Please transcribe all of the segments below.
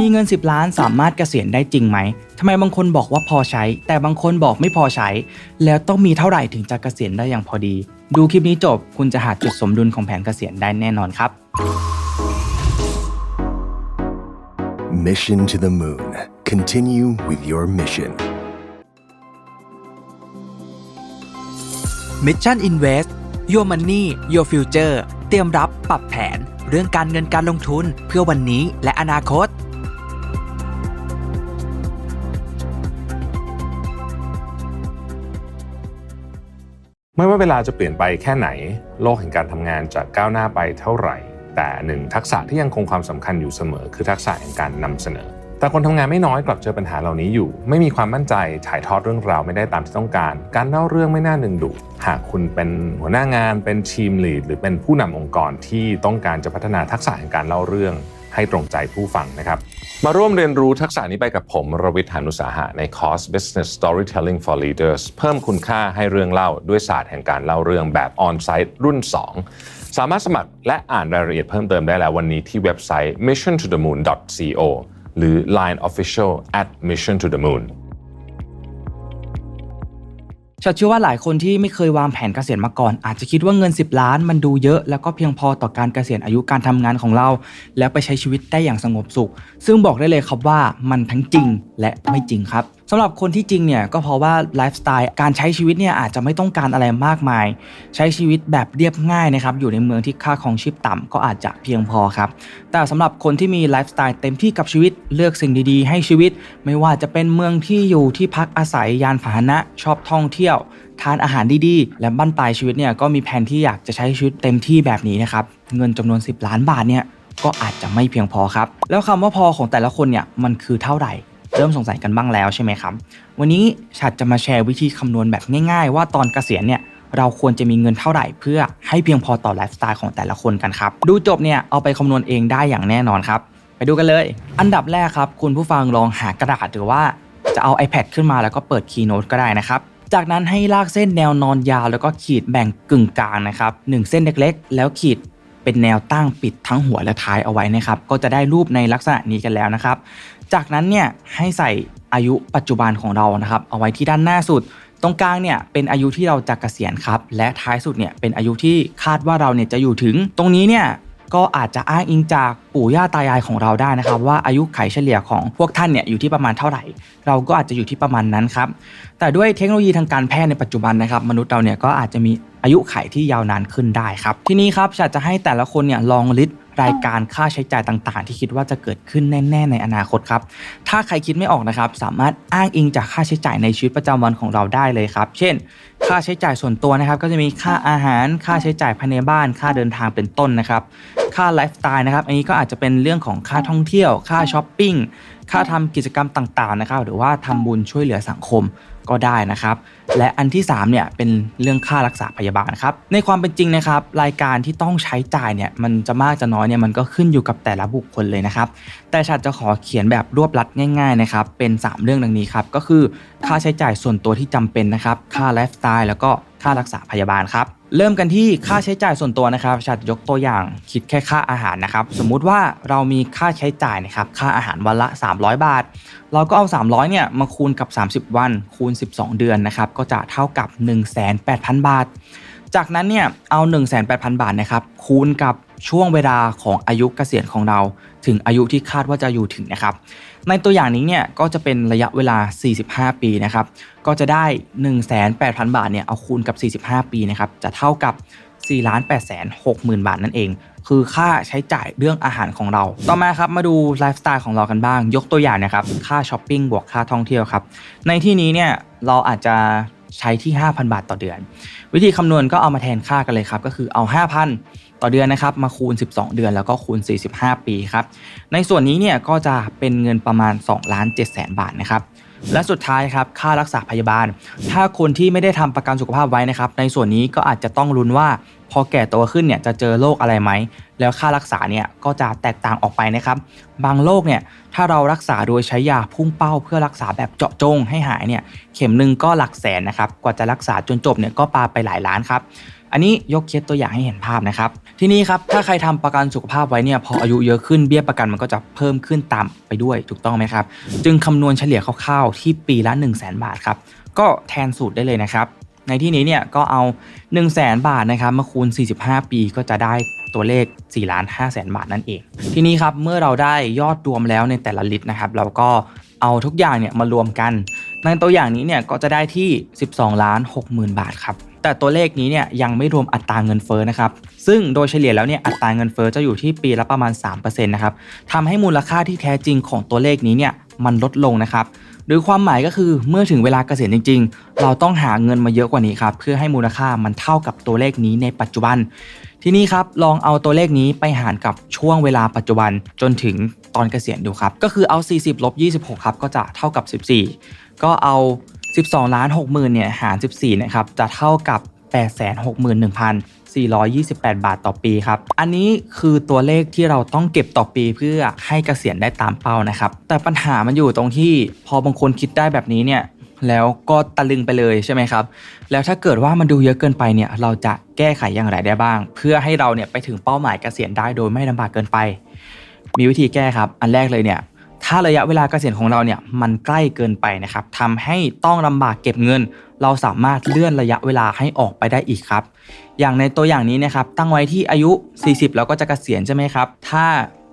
มีเงิน 10 ล้านสามารถเกษียณได้จริงไหมทำไมบางคนบอกว่าพอใช้ แต่บางคนบอกไม่พอใช้ แล้วต้องมีเท่าไหร่ถึงจะเกษียณได้อย่างพอดี ดูคลิปนี้จบคุณจะหาจุดสมดุลของแผนเกษียณได้แน่นอนครับ Mission to the Moon. Continue with your mission. Mission Invest Your Money Your Future เตรียมรับปรับแผนเรื่องการเงินการลงทุนเพื่อวันนี้และอนาคต ไม่ว่าเวลาจะเปลี่ยนไปแค่ไหน โลกแห่งการทำงานจะก้าวหน้าไปเท่าไหร่ แต่หนึ่งทักษะที่ยังคงความสำคัญอยู่เสมอ คือทักษะแห่งการนำเสนอ แต่คนทำงานไม่น้อยกลับเจอปัญหาเหล่านี้อยู่ ไม่มีความมั่นใจถ่ายทอดเรื่องราวไม่ได้ตามที่ต้องการ การเล่าเรื่องไม่น่าดึงดูดหากคุณเป็นหัวหน้างาน เป็นทีมลีดหรือเป็นผู้นำองค์กรที่ต้องการจะพัฒนาทักษะแห่งการเล่าเรื่อง ให้ตรงใจผู้ฟังนะครับ มาร่วมเรียนรู้ทักษะนี้ไปกับผมรวิทยานุสาหะในคอร์ส Business Storytelling for Leaders เพิ่มคุณค่าให้เรื่องเล่าด้วยศาสตร์แห่งการเล่าเรื่องแบบออนไซต์รุ่น 2 สามารถสมัครและอ่านรายละเอียดเพิ่มเติมได้แล้ววันนี้ที่เว็บไซต์ missiontothemoon.co หรือ Line Official at mission to the moon ฉันเชื่อว่าหลายคนที่ไม่เคยวางแผนเกษียณมาก่อน อาจจะคิดว่าเงิน 10 ล้านมันดูเยอะ แล้วก็เพียงพอต่อการเกษียณอายุการทำงานของเรา แล้วไปใช้ชีวิตได้อย่างสงบสุข ซึ่งบอกได้เลยครับว่ามันทั้งจริงและไม่จริงครับ สำหรับคนที่จริงเนี่ยก็เพราะว่าไลฟ์สไตล์การใช้ชีวิตเนี่ยอาจจะไม่ต้องการอะไรมากมาย ใช้ชีวิตแบบเรียบง่ายนะครับอยู่ในเมืองที่ค่าของชีพต่ำก็อาจจะเพียงพอครับแต่สำหรับคนที่มีไลฟ์สไตล์เต็มที่กับชีวิตเลือกสิ่งดีๆ ให้ชีวิต ไม่ว่าจะเป็นเมืองที่อยู่ที่พักอาศัยยานพาหนะชอบท่องเที่ยว ทานอาหารดีๆ และบั้นปลายชีวิตเนี่ยก็มีแผนที่อยากจะใช้ชีวิตเต็มที่แบบนี้นะครับเงินจำนวน 10 ล้านบาทเนี่ยก็อาจจะไม่เพียงพอครับ แล้วคำว่าพอของแต่ละคนเนี่ยมันคือเท่าไหร่ เริ่มสงสัยกันบ้างแล้วใช่ไหมครับ วันนี้ฉัดจะมาแชร์วิธีคำนวณแบบง่าย ๆ ว่าตอนเกษียณเนี่ยเราควรจะมีเงินเท่าไหร่เพื่อให้เพียงพอต่อไลฟ์สไตล์ของแต่ละคนกันครับ ดูจบเนี่ยเอาไปคำนวณเองได้อย่างแน่นอนครับ ไปดูกันเลย อันดับแรกครับ คุณผู้ฟังลองหากระดาษหรือว่าจะเอา iPad ขึ้นมาแล้วก็เปิด Keynote ก็ได้นะครับจากนั้นให้ลากเส้นแนวนอนยาวแล้วก็ขีดแบ่งกึ่งกลางนะครับหนึ่งเส้นเล็กๆ แล้วขีดเป็นแนวตั้งปิดทั้งหัวและท้ายเอาไว้นะครับ ก็จะได้รูปในลักษณะนี้กันแล้วนะครับ จากนั้นเนี่ยให้ใส่อายุปัจจุบันของเรานะครับเอาไว้ที่ด้านหน้าสุด ตรงกลางเนี่ยเป็นอายุที่เราจะเกษียณครับ และท้ายสุดเนี่ยเป็นอายุที่คาดว่าเราเนี่ยจะอยู่ถึง ตรงนี้เนี่ยก็อาจจะอ้างอิงจากปู่ย่าตายายของเราได้นะครับ ว่าอายุไขเฉลี่ยของพวกท่านเนี่ยอยู่ที่ประมาณเท่าไหร่ เราก็อาจจะอยู่ที่ประมาณนั้นครับแต่ด้วยเทคโนโลยีทางการแพทย์ในปัจจุบันนะครับ มนุษย์เราเนี่ยก็อาจจะมีอายุไขที่ยาวนานขึ้นได้ครับ ทีนี้ครับฉันจะให้แต่ละคนเนี่ยลองลิสต์ รายการค่าใช้จ่ายต่างๆ ที่คิดว่าจะเกิดขึ้นแน่ๆในอนาคตครับถ้าใครคิดไม่ออกนะครับสามารถอ้างอิงจากค่าใช้จ่ายในชีวิตประจำวันของเราได้เลยครับ เช่น ค่าใช้จ่ายส่วนตัวนะครับ ก็จะมีค่าอาหารค่าใช้จ่ายภายในบ้าน ค่าเดินทางเป็นต้นนะครับค่าไลฟ์สไตล์นะครับอันนี้ก็อาจจะเป็นเรื่องของค่าท่องเที่ยว ค่าช้อปปิ้งค่าทำกิจกรรมต่างๆนะครับหรือว่าทำบุญช่วยเหลือสังคม ก็ได้นะครับ และอันที่3เนี่ยเป็นเรื่องค่ารักษาพยาบาลครับ ในความเป็นจริงนะครับ รายการที่ต้องใช้จ่ายเนี่ยมันจะมากจะน้อยเนี่ยมันก็ขึ้นอยู่กับแต่ละบุคคลเลยนะครับ แต่ฉันจะขอเขียนแบบรวบลัดง่าย ๆนะครับ เป็น 3 เรื่องดังนี้ครับ ก็คือค่าใช้จ่ายส่วนตัวที่จำเป็นนะครับ ค่าไลฟ์สไตล์แล้วก็ค่ารักษาพยาบาลครับ เริ่มกันที่ค่าใช้จ่ายส่วนตัวนะครับฉันยกตัวอย่างคิดแค่ค่าอาหารนะครับ สมมุติว่าเรามีค่าใช้จ่ายนะครับ ค่าอาหารวันละ 300 บาท เราก็เอา 300เนี่ยมาคูณกับ 30 วัน คูณ12 เดือนนะครับก็จะเท่ากับ 18,000 บาท จากนั้นเนี่ยเอา 18,000 บาทนะครับคูณกับช่วงเวลาของอายุเกษียณของเรา ถึงอายุที่คาดว่าจะอยู่ถึงนะครับ ในตัวอย่างนี้เนี่ยก็จะเป็นระยะเวลา 45 ปีนะครับก็จะได้ 18,000 บาทเนี่ยเอาคูณกับ 45 ปีนะครับจะเท่ากับ4 8 6 0 0 0 0บาทนั่นเอง คือค่าใช้จ่ายเรื่องอาหารของเรา ต่อมาครับมาดูไลฟ์สไตล์ของเรากันบ้าง ยกตัวอย่างนะครับค่าช้อปปิ้งบวกค่าท่องเที่ยวครับในที่นี้เนี่ยเราอาจจะใช้ที่ 5,000 บาทต่อเดือน วิธีคำนวณก็เอามาแทนค่ากันเลยครับ ก็คือเอา 5,000 ต่อเดือนนะครับ มาคูณ 12 เดือนแล้วก็คูณ 45 ปีครับ ในส่วนนี้เนี่ยก็จะเป็นเงินประมาณ2ล้าน7แสนบาทนะครับ และสุดท้ายครับค่ารักษาพยาบาล ถ้าคนที่ไม่ได้ทำประกันสุขภาพไว้นะครับในส่วนนี้ก็อาจจะต้องลุ้นว่า พอแก่ตัวขึ้นเนี่ยจะเจอโรคอะไรไหม แล้วค่ารักษาเนี่ยก็จะแตกต่างออกไปนะครับ บางโรคเนี่ยถ้าเรารักษาโดยใช้ยาพุ่งเป้าเพื่อรักษาแบบเจาะจงให้หายเนี่ยเข็มหนึ่งก็หลักแสนนะครับกว่าจะรักษาจนจบเนี่ยก็ปาไปหลายล้านครับอันนี้ยกเคสตัวอย่างให้เห็นภาพนะครับ ทีนี้ครับ ถ้าใครทำประกันสุขภาพไว้เนี่ยพออายุเยอะขึ้นเบี้ยประกันมันก็จะเพิ่มขึ้นตามไปด้วยถูกต้องไหมครับ จึงคำนวณเฉลี่ยคร่าวๆที่ปีละ 1 0 0 0 0แบาทครับ ก็แทนสูตรได้เลยนะครับ ในที่นี้เนี่ยก็เอา 1 0 0 0 0แบาทนะครับมาคูณ 45 ปีก็จะได้ตัวเลข4ล้าน5แสนบาทนั่นเอง ทีนี้ครับเมื่อเราได้ยอดรวมแล้วในแต่ละลิตรนะครับเราก็เอาทุกอย่างเนี่ยมารวมกัน ในตัวอย่างนี้เนี่ยก็จะได้ที่ 12ล้าน6หมื่นบาทครับแต่ตัวเลขนี้เนี่ยยังไม่รวมอัตราเงินเฟ้อนะครับ ซึ่งโดยเฉลี่ยแล้วเนี่ยอัตราเงินเฟ้อจะอยู่ที่ปีละประมาณ3%นะครับทำให้มูลค่าที่แท้จริงของตัวเลขนี้เนี่ยมันลดลงนะครับ หรือความหมายก็คือเมื่อถึงเวลาเกษียณจริง ๆ เราต้องหาเงินมาเยอะกว่านี้ครับเพื่อให้มูลค่ามันเท่ากับตัวเลขนี้ในปัจจุบัน ที่นี้ครับลองเอาตัวเลขนี้ไปหารกับช่วงเวลาปัจจุบันจนถึงตอนเกษียณดูครับ ก็คือเอา 40ลบ26ครับก็จะเท่ากับ 14 ก็เอา 12ล้าน6หมื่นเนี่ยหาร 14นะครับจะเท่ากับ 428 บาทต่อปีครับ อันนี้คือตัวเลขที่เราต้องเก็บต่อปีเพื่อให้เกษียณได้ตามเป้านะครับ แต่ปัญหามันอยู่ตรงที่พอบางคนคิดได้แบบนี้เนี่ยแล้วก็ตะลึงไปเลยใช่ไหมครับ แล้วถ้าเกิดว่ามันดูเยอะเกินไปเนี่ยเราจะแก้ไขอย่างไรได้บ้าง เพื่อให้เราเนี่ยไปถึงเป้าหมายเกษียณได้โดยไม่ลำบากเกินไป มีวิธีแก้ครับ อันแรกเลยเนี่ย ถ้าระยะเวลาเกษียณของเราเนี่ยมันใกล้เกินไปนะครับทำให้ต้องลำบากเก็บเงิน เราสามารถเลื่อนระยะเวลาให้ออกไปได้อีกครับ อย่างในตัวอย่างนี้นะครับตั้งไว้ที่อายุ 40แล้วก็จะเกษียณใช่ไหมครับ ถ้า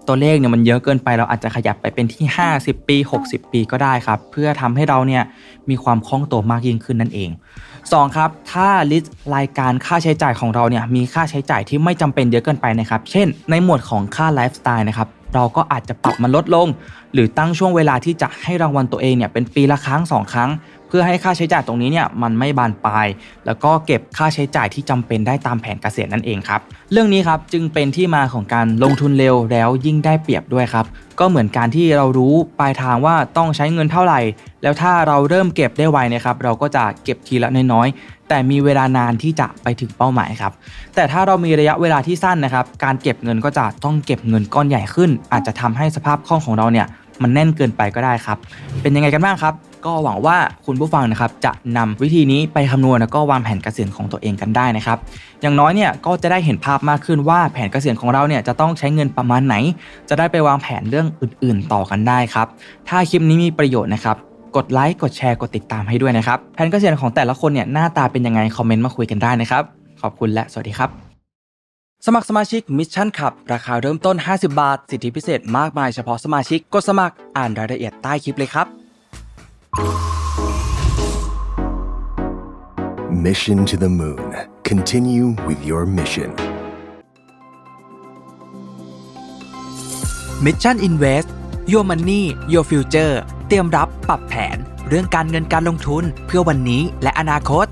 ตัวเลขเนี่ยมันเยอะเกินไปเราอาจจะขยับไปเป็นที่ 50 ปี 60 ปีก็ได้ครับ เพื่อทำให้เราเนี่ยมีความคล่องตัวมากยิ่งขึ้นนั่นเอง 2 ครับ ถ้าลิสต์รายการค่าใช้จ่ายของเราเนี่ยมีค่าใช้จ่ายที่ไม่จำเป็นเยอะเกินไปนะครับ เช่น ในหมวดของค่าไลฟ์สไตล์นะครับ เราก็อาจจะปรับมันลดลง หรือตั้งช่วงเวลาที่จะให้รางวัลตัวเองเนี่ยเป็นปีละครั้ง 2 ครั้ง เพื่อให้ค่าใช้จ่ายตรงนี้เนี่ยมันไม่บานปลาย แล้วก็เก็บค่าใช้จ่ายที่จำเป็นได้ตามแผนเกษียณนั่นเองครับ เรื่องนี้ครับจึงเป็นที่มาของการลงทุนเร็วแล้วยิ่งได้เปรียบด้วยครับ ก็เหมือนการที่เรารู้ปลายทางว่าต้องใช้เงินเท่าไหร่ แล้วถ้าเราเริ่มเก็บได้ไวนะครับ เราก็จะเก็บทีละน้อยๆ แต่มีเวลานานที่จะไปถึงเป้าหมายครับ แต่ถ้าเรามีระยะเวลาที่สั้นนะครับ การเก็บเงินก็จะต้องเก็บเงินก้อนใหญ่ขึ้น อาจจะทำให้สภาพคล่องของเราเนี่ยมันแน่นเกินไปก็ได้ครับ เป็นยังไงกันบ้างครับ ก็หวังว่าคุณผู้ฟังนะครับจะนำวิธีนี้ไปคำนวณแล้วก็วางแผนเกษียณของตัวเองกันได้นะครับ อย่างน้อยเนี่ยก็จะได้เห็นภาพมากขึ้นว่าแผนเกษียณของเราเนี่ยจะต้องใช้เงินประมาณไหน จะได้ไปวางแผนเรื่องอื่น ๆ ต่อกันได้ครับ ถ้าคลิปนี้มีประโยชน์นะครับกดไลค์กดแชร์กดติดตามให้ด้วยนะครับแผนเกษียณของแต่ละคนเนี่ยหน้าตาเป็นยังไงคอมเมนต์มาคุยกันได้นะครับขอบคุณและสวัสดีครับสมัครสมาชิกมิชชั่นขับ ราคาเริ่มต้น 50 บาท สิทธิพิเศษมากมายเฉพาะสมาชิก กดสมัครอ่านรายละเอียดใต้คลิปเลยครับ Mission to the Moon. Continue with your mission. Mission Invest Your Money Your Future เตรียมรับปรับแผน เรื่องการเงินการลงทุนเพื่อวันนี้และอนาคต